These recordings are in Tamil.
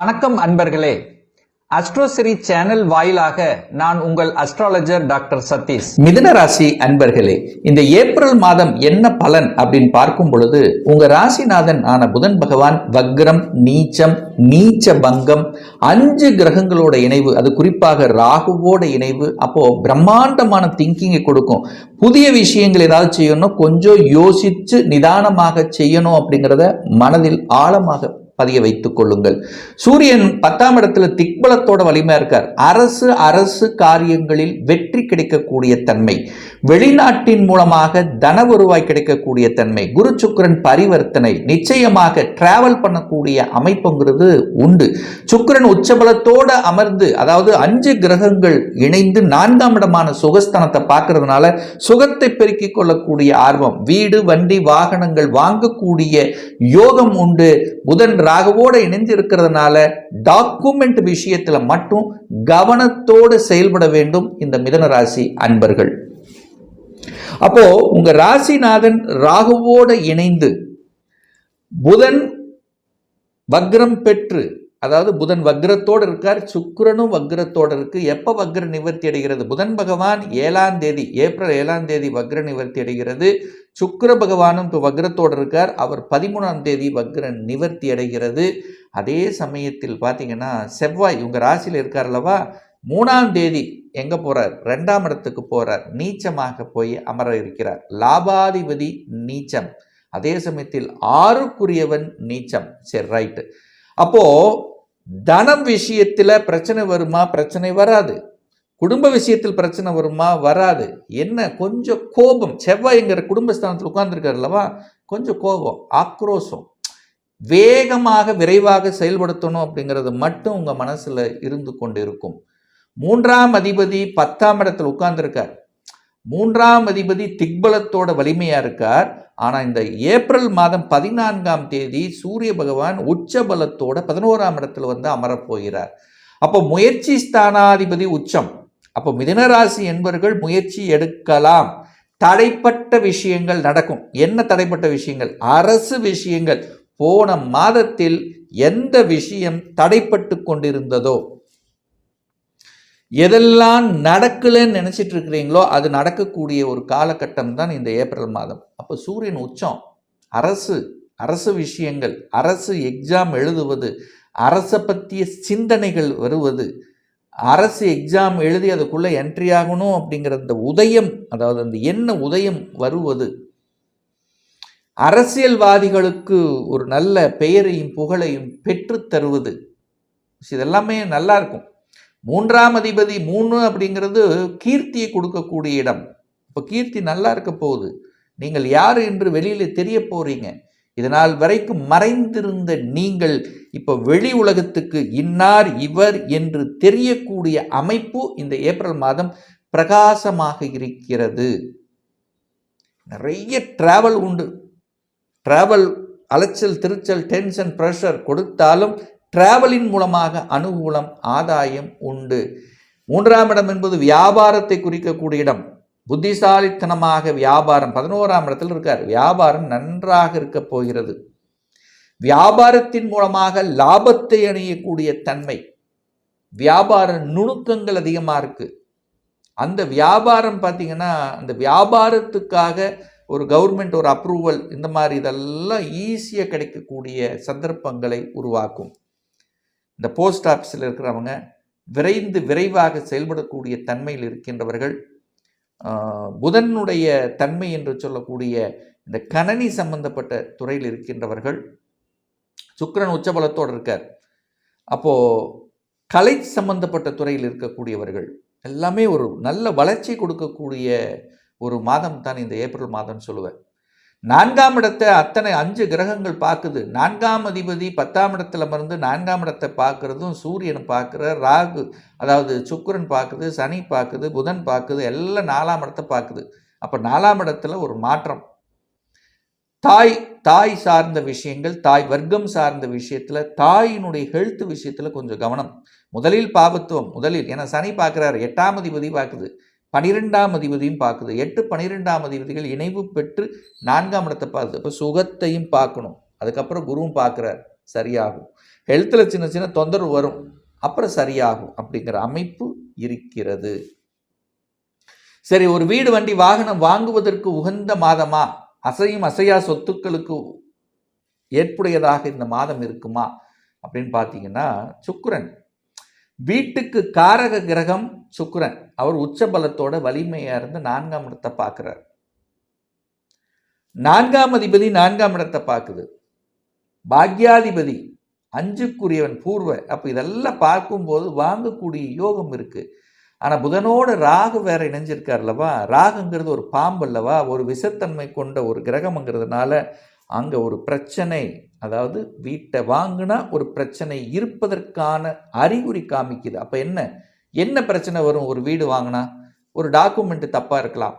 வணக்கம் அன்பர்களே. அஸ்ட்ரோசிரி சேனல் வாயிலாக நான் உங்கள் அஸ்ட்ராலஜர் டாக்டர் சதீஷ். மிதுன ராசி அன்பர்களே இந்த ஏப்ரல் மாதம் என்ன பலன் அப்படின்னு பார்க்கும் பொழுது உங்க ராசிநாதன் ஆன புதன் பகவான் வக்ரம் நீச்சம் நீச்ச பங்கம் அஞ்சு கிரகங்களோட இணைவு அது குறிப்பாக ராகுவோட இணைவு அப்போ பிரம்மாண்டமான திங்கிங்கை கொடுக்கும். புதிய விஷயங்கள் ஏதாவது செய்யணும் கொஞ்சம் யோசிச்சு நிதானமாக செய்யணும் அப்படிங்கிறத மனதில் ஆழமாக பதிய வைத்துக் கொள்ளுங்கள். சூரியன் பத்தாம் இடத்துல திக்பலத்தோட வலிமையா இருக்கார். அரசு அரசு காரியங்களில் வெற்றி கிடைக்கக்கூடிய தன்மை. வெளிநாட்டின் மூலமாக தன வருவாய் கிடைக்கக்கூடிய தன்மை. குரு சுக்கிரன் பரிவர்த்தனை. நிச்சயமாக டிராவல் பண்ணக்கூடிய அமைப்புங்கிறது உண்டு. சுக்கிரன் உச்சபலத்தோட அமர்ந்து அதாவது அஞ்சு கிரகங்கள் இணைந்து நான்காம் இடமான சுகஸ்தானத்தை பார்க்கறதுனால சுகத்தை பெருக்கிக் கொள்ளக்கூடிய ஆர்வம். வீடு வண்டி வாகனங்கள் வாங்கக்கூடிய யோகம் உண்டு. புதன் ராகுவோடு இணைந்து இருக்கிறதுனால டாக்குமெண்ட் விஷயத்தில் மட்டும் கவனத்தோடு செயல்பட வேண்டும் இந்த மிதன ராசி அன்பர்கள். அப்போ உங்க ராசிநாதன் ராகுவோடு இணைந்து புதன் வக்ரம் பெற்று அதாவது புதன் வக்ரத்தோடு இருக்கார் சுக்கரனும் வக்ரத்தோடு இருக்குது எப்போ வக்ர நிவர்த்தி அடைகிறது? புதன் பகவான் ஏழாம் தேதி ஏப்ரல் ஏழாம் தேதி வக்ர நிவர்த்தி அடைகிறது. சுக்கிர பகவானும் இப்போ வக்ரத்தோடு இருக்கார். அவர் பதிமூணாம் தேதி வக்ர நிவர்த்தி அடைகிறது. அதே சமயத்தில் பார்த்தீங்கன்னா செவ்வாய் இவங்க ராசியில் இருக்கார் அல்லவா? மூணாம் தேதி எங்கே போகிறார் ரெண்டாம் இடத்துக்கு போகிறார் நீச்சமாக போய் அமர இருக்கிறார். லாபாதிபதி நீச்சம். அதே சமயத்தில் ஆறுக்குரியவன் நீச்சம். சரி ரைட்டு அப்போது தனம் விஷயத்தில் பிரச்சனை வருமா? பிரச்சனை வராது. குடும்ப விஷயத்தில் பிரச்சனை வருமா? வராது. என்ன? கொஞ்சம் கோபம். செவ்வாய்ங்கிற குடும்பஸ்தானத்தில் உட்கார்ந்துருக்காரு அல்லவா? கொஞ்சம் கோபம் ஆக்ரோஷம். வேகமாக விரைவாக செயல்படுத்தணும் அப்படிங்கிறது மட்டும் உங்கள் மனசில் இருந்து கொண்டு இருக்கும் மூன்றாம் அதிபதி பத்தாம் இடத்துல உட்கார்ந்துருக்கார். மூன்றாம் அதிபதி திக்பலத்தோட வலிமையாக இருக்கார். ஆனால் இந்த ஏப்ரல் மாதம் பதினான்காம் தேதி சூரிய பகவான் உச்ச பலத்தோட பதினோராம் இடத்துல வந்து அமரப்போகிறார். அப்போ முயற்சி ஸ்தானாதிபதி உச்சம். அப்போ மிதனராசி என்பவர்கள் முயற்சி எடுக்கலாம். தடைப்பட்ட விஷயங்கள் நடக்கும். என்ன தடைப்பட்ட விஷயங்கள்? அரசு விஷயங்கள். போன மாதத்தில் எந்த விஷயம் தடைப்பட்டு கொண்டிருந்ததோ எதெல்லாம் நடக்கலன்னு நினச்சிட்டு இருக்கிறீங்களோ அது நடக்கக்கூடிய ஒரு காலகட்டம் தான் இந்த ஏப்ரல் மாதம். அப்போ சூரியன் உச்சம். அரசு அரசு விஷயங்கள் அரசு எக்ஸாம் எழுதுவது அரசை பற்றிய சிந்தனைகள் வருவது அரசு எக்ஸாம் எழுதி அதுக்குள்ளே என்ட்ரி ஆகணும் அப்படிங்கிற அந்த உதயம் அதாவது அந்த என்ன உதயம் வருவது அரசியல்வாதிகளுக்கு ஒரு நல்ல பெயரையும் புகழையும் பெற்றுத் தருவது. இதெல்லாமே நல்லா இருக்கும். மூன்றாம் அதிபதி மூணு அப்படிங்கிறது கீர்த்தியை கொடுக்கக்கூடிய இடம். இப்போ கீர்த்தி நல்லா இருக்க போகுது. நீங்கள் யார் என்று வெளியில் தெரிய போகிறீங்க இதனால் வரைக்கும் மறைந்திருந்த நீங்கள் இப்போ வெளி உலகத்துக்கு இன்னார் இவர் என்று தெரியக்கூடிய அமைப்பு இந்த ஏப்ரல் மாதம் பிரகாசமாக இருக்கிறது. நிறைய டிராவல் உண்டு. டிராவல் அலைச்சல் திருச்சல் டென்ஷன் ப்ரெஷர் கொடுத்தாலும் டிராவலின் மூலமாக அனுகூலம் ஆதாயம் உண்டு. மூன்றாம் இடம் என்பது வியாபாரத்தை குறிக்கக்கூடிய இடம். புத்திசாலித்தனமாக வியாபாரம். பதினோராம் இடத்தில் இருக்கார். வியாபாரம் நன்றாக இருக்க போகிறது. வியாபாரத்தின் மூலமாக லாபத்தை அணியக்கூடிய தன்மை. வியாபார நுணுக்கங்கள் அதிகமாக இருக்குது அந்த வியாபாரம் பார்த்தீங்கன்னா அந்த வியாபாரத்துக்காக ஒரு கவர்மெண்ட் ஒரு அப்ரூவல் இந்த மாதிரி இதெல்லாம் ஈஸியாக கிடைக்கக்கூடிய சந்தர்ப்பங்களை உருவாக்கும். இந்த போஸ்ட் ஆஃபீஸில் இருக்கிறவங்க விரைந்து விரைவாக செயல்படக்கூடிய தன்மையில் இருக்கின்றவர்கள் புதனுடைய தன்மை என்று சொல்லக்கூடிய இந்த கணனி சம்பந்தப்பட்ட துறையில் இருக்கின்றவர்கள் சுக்கரன் உச்சபலத்தோடு இருக்கார். அப்போது கலை சம்பந்தப்பட்ட துறையில் இருக்கக்கூடியவர்கள் எல்லாமே ஒரு நல்ல வளர்ச்சி கொடுக்கக்கூடிய ஒரு மாதம் தான் இந்த ஏப்ரல் மாதம்னு சொல்லுவேன். நான்காம் இடத்தை அத்தனை அஞ்சு கிரகங்கள் பார்க்குது. நான்காம் அதிபதி பத்தாம் இடத்துல மருந்து நான்காம் இடத்தை பார்க்குறதும் சூரியன் பார்க்குற ராகு அதாவது சுக்கரன் பார்க்குது சனி பார்க்குது புதன் பார்க்குது எல்லாம் நாலாம் இடத்தை பார்க்குது. அப்போ நாலாம் இடத்துல ஒரு மாற்றம். தாய் தாய் சார்ந்த விஷயங்கள் தாய் வர்க்கம் சார்ந்த விஷயத்தில் தாயினுடைய ஹெல்த் விஷயத்தில் கொஞ்சம் கவனம். முதலில் பாபத்துவம் முதலில் ஏன்னா சனி பார்க்குறாரு எட்டாம் அதிபதி பார்க்குது. பனிரெண்டாம் அதிபதியும் பார்க்குது. எட்டு பனிரெண்டாம் அதிபதிகள் இணைவு பெற்று நான்காம் இடத்தை பார்க்குது. இப்போ சுகத்தையும் பார்க்கணும். அதுக்கப்புறம் குருவும் பார்க்குறார். சரியாகும். ஹெல்த்தில் சின்ன சின்ன தொந்தரவு வரும். அப்புறம் சரியாகும் அப்படிங்கிற அமைப்பு இருக்கிறது. சரி ஒரு வீடு வண்டி வாகனம் வாங்குவதற்கு உகந்த மாதமா? அசையும் அசையா சொத்துக்களுக்கு ஏற்புடையதாக இந்த மாதம் இருக்குமா? அப்படின்னு பார்த்தீங்கன்னா சுக்கரன் வீட்டுக்கு காரக கிரகம் சுக்கரன் அவர் உச்ச பலத்தோட வலிமையாக இருந்து நான்காம் இடத்தை பார்க்குறார். நான்காம் அதிபதி நான்காம் இடத்தை பார்க்குது. பாக்யாதிபதி அஞ்சுக்குரியவன் பூர்வ. அப்போ இதெல்லாம் பார்க்கும்போது வாங்கக்கூடிய யோகம் இருக்குது ஆனால் புதனோட ராகு வேற இணைஞ்சிருக்கார் அல்லவா? ராகுங்கிறது ஒரு பாம்பு அல்லவா? ஒரு விஷத்தன்மை கொண்ட ஒரு கிரகம்ங்கிறதுனால அங்கே ஒரு பிரச்சனை அதாவது வீட்டை வாங்கினா ஒரு பிரச்சனை இருப்பதற்கான அறிகுறி காமிக்குது. அப்போ என்ன? என்ன பிரச்சனை வரும்? ஒரு வீடு வாங்கினா ஒரு டாக்குமெண்ட் தப்பாக இருக்கலாம்.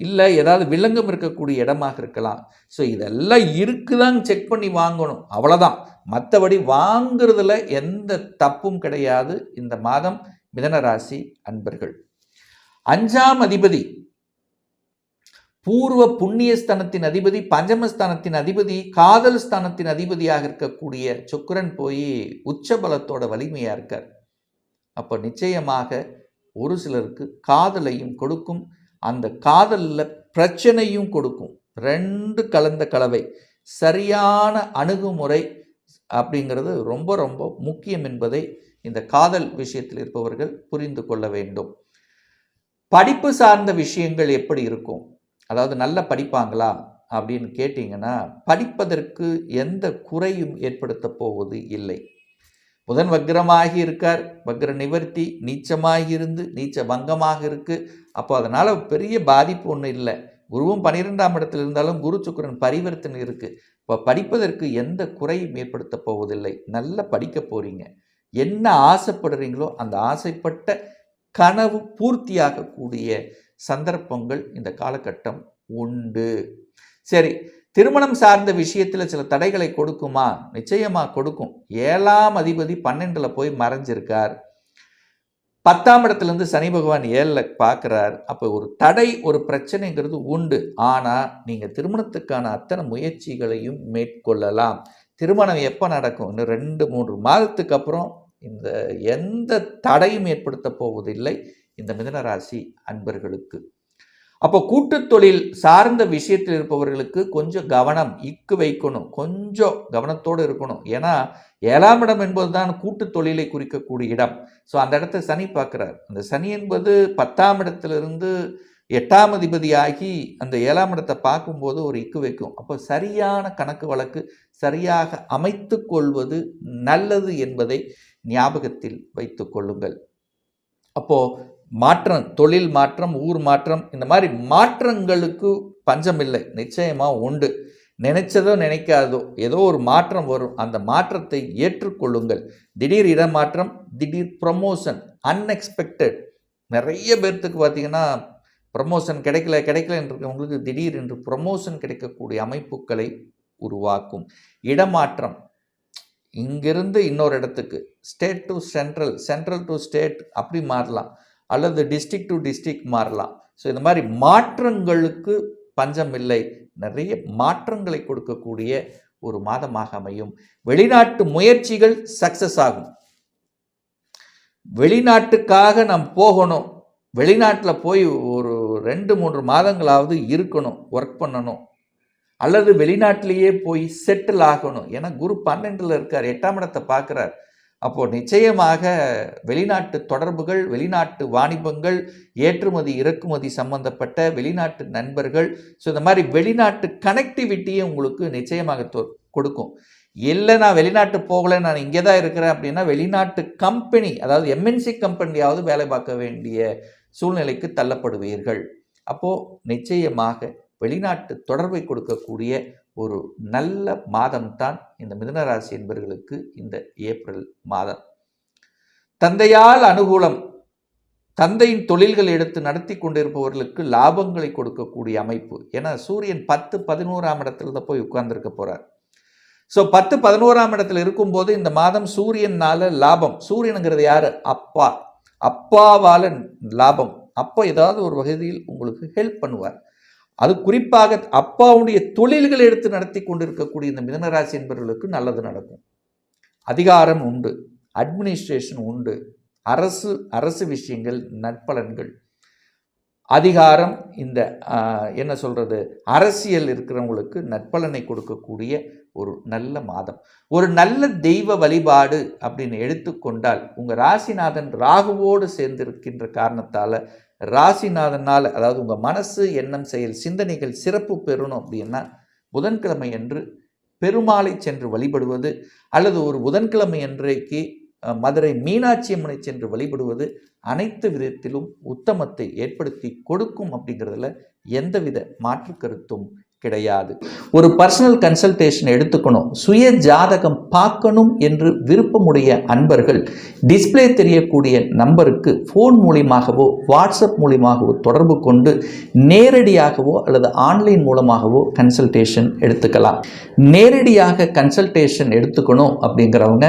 இல்லை ஏதாவது விலங்கம் இருக்கக்கூடிய இடமாக இருக்கலாம். ஸோ இதெல்லாம் இருக்குதாங்க செக் பண்ணி வாங்கணும். அவ்வளோதான் மற்றபடி வாங்குறதுல எந்த தப்பும் கிடையாது. இந்த மாதம் மிதனராசி அன்பர்கள். அஞ்சாம் அதிபதி. பூர்வ புண்ணியஸ்தானத்தின் அதிபதி பஞ்சமஸ்தானத்தின் அதிபதி காதல் ஸ்தானத்தின் அதிபதியாக இருக்கக்கூடிய சுக்கரன் போய் உச்சபலத்தோட வலிமையாக இருக்கார். அப்போ நிச்சயமாக ஒரு சிலருக்கு காதலையும் கொடுக்கும். அந்த காதலில் பிரச்சனையும் கொடுக்கும். ரெண்டு கலந்த கலவை. சரியான அணுகுமுறை அப்படிங்கிறது ரொம்ப ரொம்ப முக்கியம் என்பதை இந்த காதல் விஷயத்தில் இருப்பவர்கள் புரிந்து கொள்ள வேண்டும். படிப்பு சார்ந்த விஷயங்கள் எப்படி இருக்கும்? அதாவது நல்லா படிப்பாங்களா அப்படின்னு கேட்டிங்கன்னா படிப்பதற்கு எந்த குறையும் ஏற்படுத்த போவது இல்லை. புதன் வக்ரமாகி இருக்கார். வக்ர நிவர்த்தி நீச்சமாகி இருந்து நீச்ச பங்கமாக இருக்கு. அப்போ அதனால் பெரிய பாதிப்பு ஒன்றும் இல்லை. குருவும் பன்னிரெண்டாம் இடத்தில் இருந்தாலும் குரு சுக்கரன் பரிவர்த்தனை இருக்குது இப்போ படிப்பதற்கு எந்த குறையும் ஏற்படுத்த போவதில்லை. நல்லா படிக்க போகிறீங்க என்ன ஆசைப்படுறீங்களோ அந்த ஆசைப்பட்ட கனவு பூர்த்தியாகக்கூடிய சந்தர்ப்பங்கள் இந்த காலகட்டம் உண்டு. சரி திருமணம் சார்ந்த விஷயத்தில் சில தடைகளை கொடுக்குமா? நிச்சயமாக கொடுக்கும். ஏழாம் அதிபதி பன்னெண்டில் போய் மறைஞ்சிருக்கார். பத்தாம் இடத்துலேருந்து சனி பகவான் ஏழில் பார்க்குறார் அப்போ ஒரு தடை ஒரு பிரச்சனைங்கிறது உண்டு. ஆனால் நீங்கள் திருமணத்துக்கான அத்தனை முயற்சிகளையும் மேற்கொள்ளலாம். திருமணம் எப்போ நடக்கும்? இன்னும் ரெண்டு மூன்று மாதத்துக்கு அப்புறம். இந்த எந்த தடையும் ஏற்படுத்த போவதில்லை. இந்த மிதனராசி அன்பர்களுக்கு. அப்போ கூட்டுத் தொழில் சார்ந்த விஷயத்தில் இருப்பவர்களுக்கு கொஞ்சம் கவனம் இக்கு வைக்கணும். கொஞ்சம் கவனத்தோடு இருக்கணும். ஏன்னா ஏழாம் இடம் என்பது தான் கூட்டு தொழிலை குறிக்கக்கூடிய இடம். ஸோ அந்த இடத்த சனி பார்க்குறார். அந்த சனி என்பது பத்தாம் இடத்திலிருந்து எட்டாம் அதிபதியாகி அந்த ஏழாம் இடத்தை பார்க்கும்போது ஒரு இக்கு வைக்கும். அப்போ சரியான கணக்கு வழக்கு சரியாக அமைத்து கொள்வது நல்லது என்பதை ஞாபகத்தில் வைத்து கொள்ளுங்கள். அப்போது மாற்றம் தொழில் மாற்றம் ஊர் மாற்றம் இந்த மாதிரி மாற்றங்களுக்கு பஞ்சம் இல்லை நிச்சயமாக உண்டு. நினைச்சதோ நினைக்காதோ ஏதோ ஒரு மாற்றம் வரும். அந்த மாற்றத்தை ஏற்றுக்கொள்ளுங்கள். திடீர் இடமாற்றம் திடீர் ப்ரமோஷன் அன்எக்ஸ்பெக்டட் நிறைய பேர்த்துக்கு பார்த்தீங்கன்னா ப்ரமோஷன் கிடைக்கல கிடைக்கல என்றவங்களுக்கு திடீர் என்று ப்ரமோஷன் கிடைக்கக்கூடிய அமைப்புகளை உருவாக்கும். இடமாற்றம். இங்கிருந்து இன்னொரு இடத்துக்கு. State to central central to state அப்படி மாறலாம். அல்லது டிஸ்ட்ரிக்ட் டு டிஸ்ட்ரிக்ட் மாறலாம். ஸோ இந்த மாதிரி மாற்றங்களுக்கு பஞ்சம் இல்லை நிறைய மாற்றங்களை கொடுக்கக்கூடிய ஒரு மாதமாக அமையும். வெளிநாட்டு முயற்சிகள் சக்சஸ் ஆகும். வெளிநாட்டுக்காக நாம் போகணும். வெளிநாட்டில் போய் ஒரு ரெண்டு மூன்று மாதங்களாவது இருக்கணும் ஒர்க் பண்ணணும். அல்லது வெளிநாட்டிலேயே போய் செட்டில் ஆகணும். ஏன்னா குரு பன்னெண்டில் இருக்கார் எட்டாம் இடத்தை பார்க்குறார். அப்போது நிச்சயமாக வெளிநாட்டு தொடர்புகள் வெளிநாட்டு வாணிபங்கள் ஏற்றுமதி இறக்குமதி சம்பந்தப்பட்ட வெளிநாட்டு நண்பர்கள் ஸோ இந்த மாதிரி வெளிநாட்டு கனெக்டிவிட்டியை உங்களுக்கு நிச்சயமாக தொ- கொடுக்கும். இல்லை நான் வெளிநாட்டு போகலை நான் இங்கே தான் இருக்கிறேன் அப்படின்னா வெளிநாட்டு கம்பெனி அதாவது எம்என்சி கம்பெனியாவது வேலை பார்க்க வேண்டிய சூழ்நிலைக்கு தள்ளப்படுவீர்கள். அப்போது நிச்சயமாக வெளிநாட்டு தொடர்பை கொடுக்கக்கூடிய ஒரு நல்ல மாதம்தான் இந்த மிதனராசி என்பவர்களுக்கு இந்த ஏப்ரல் மாதம். தந்தையால் அனுகூலம் தந்தையின் தொழில்கள் எடுத்து நடத்தி கொண்டிருப்பவர்களுக்கு லாபங்களை கொடுக்கக்கூடிய அமைப்பு. ஏன்னா சூரியன் பத்து பதினோராம் இடத்துல தான் போய் உட்கார்ந்துருக்க போகிறார் ஸோ பத்து பதினோராம் இடத்துல இருக்கும்போது இந்த மாதம் சூரியனால லாபம். சூரியனுங்கிறது யார்? அப்பா. அப்பாவால் லாபம். அப்பா ஏதாவது ஒரு வகையில் உங்களுக்கு ஹெல்ப் பண்ணுவார். அது குறிப்பாக அப்பாவுடைய தொழில்களை எடுத்து நடத்தி கொண்டிருக்கக்கூடிய இந்த மிதனராசி என்பவர்களுக்கு நல்லது நடக்கும். அதிகாரம் உண்டு அட்மினிஸ்ட்ரேஷன் உண்டு அரசு அரசு விஷயங்கள் நற்பலன்கள். அதிகாரம் இந்த என்ன சொல்கிறது அரசியல் இருக்கிறவங்களுக்கு நற்பலனை கொடுக்கக்கூடிய ஒரு நல்ல மாதம். ஒரு நல்ல தெய்வ வழிபாடு அப்படின்னு எடுத்துக்கொண்டால் உங்கள் ராசிநாதன் ராகுவோடு சேர்ந்திருக்கின்ற காரணத்தால் ராசிநாதனால் அதாவது உங்கள் மனசு எண்ணம் செயல் சிந்தனைகள் சிறப்பு பெறணும் அப்படின்னா புதன்கிழமை அன்று பெருமாளை சென்று வழிபடுவது அல்லது ஒரு புதன்கிழமை அன்றைக்கு மதுரை மீனாட்சி அம்மனை சென்று வழிபடுவது அனைத்து விதத்திலும் உத்தமத்தை ஏற்படுத்தி கொடுக்கும் அப்படிங்கிறதுல எந்தவித மாற்று கருத்தும் கிடையாது. ஒரு பர்சனல் கன்சல்டேஷன் எடுத்துக்கணும். சுய ஜாதகம் பார்க்கணும் என்று விருப்பமுடைய அன்பர்கள் டிஸ்ப்ளே தெரியக்கூடிய நம்பருக்கு ஃபோன் மூலியமாகவோ வாட்ஸ்அப் மூலியமாகவோ தொடர்பு கொண்டு நேரடியாகவோ அல்லது ஆன்லைன் மூலமாகவோ கன்சல்டேஷன் எடுத்துக்கலாம். நேரடியாக கன்சல்டேஷன் எடுத்துக்கணும் அப்படிங்கிறவங்க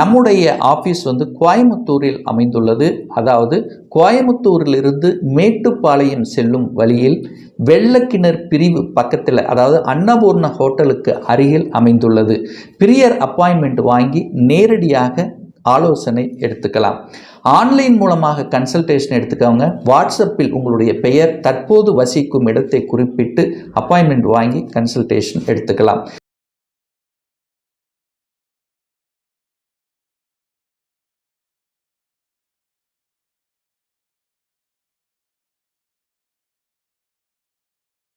நம்முடைய ஆஃபீஸ் வந்து கோயம்புத்தூரில் அமைந்துள்ளது. அதாவது கோயம்புத்தூரிலிருந்து மேட்டுப்பாளையம் செல்லும் வழியில் வெள்ளக்கிணர் பிரிவு பக்கத்தில் அதாவது அன்னபூர்ண ஹோட்டலுக்கு அருகில் அமைந்துள்ளது. பிரியர் அப்பாயின்மெண்ட் வாங்கி நேரடியாக ஆலோசனை எடுத்துக்கலாம். ஆன்லைன் மூலமாக கன்சல்டேஷன் எடுத்துக்கவங்க வாட்ஸ்அப்பில் உங்களுடைய பெயர் தற்போது வசிக்கும் இடத்தை குறிப்பிட்டு அப்பாயின்மெண்ட் வாங்கி கன்சல்டேஷன் எடுத்துக்கலாம்.